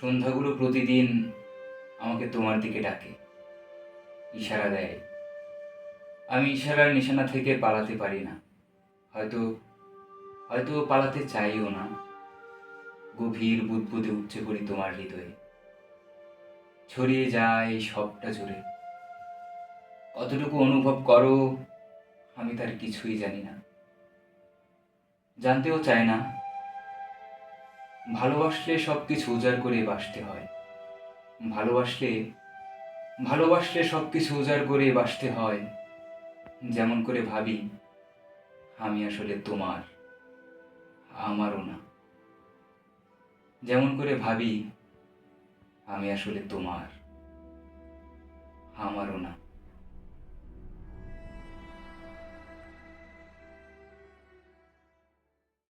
সন্ধ্যাগুলো প্রতিদিন আমাকে তোমার দিকে ডাকে, ইশারা দেয়। আমি ইশারার নিশানা থেকে পালাতে পারি না। হয়তো হয়তো পালাতে চাইও না। গভীর বুদবুদে উঠছে পড়ি তোমার হৃদয়ে। ছড়িয়ে যায় সবটা জুড়ে। কতটুকু অনুভব করো, আমি তার কিছুই জানি না। জানতেও চায় না। ভালোবাসলে সব কিছু উজাড় করে বাসতে হয়। ভালোবাসলে ভালোবাসলে সব কিছু উজাড় করে বাসতে হয়। যেমন করে ভাবি, আমি আসলে তোমার, আমারও না। যেমন করে ভাবি, আমি আসলে তোমার, আমারও না।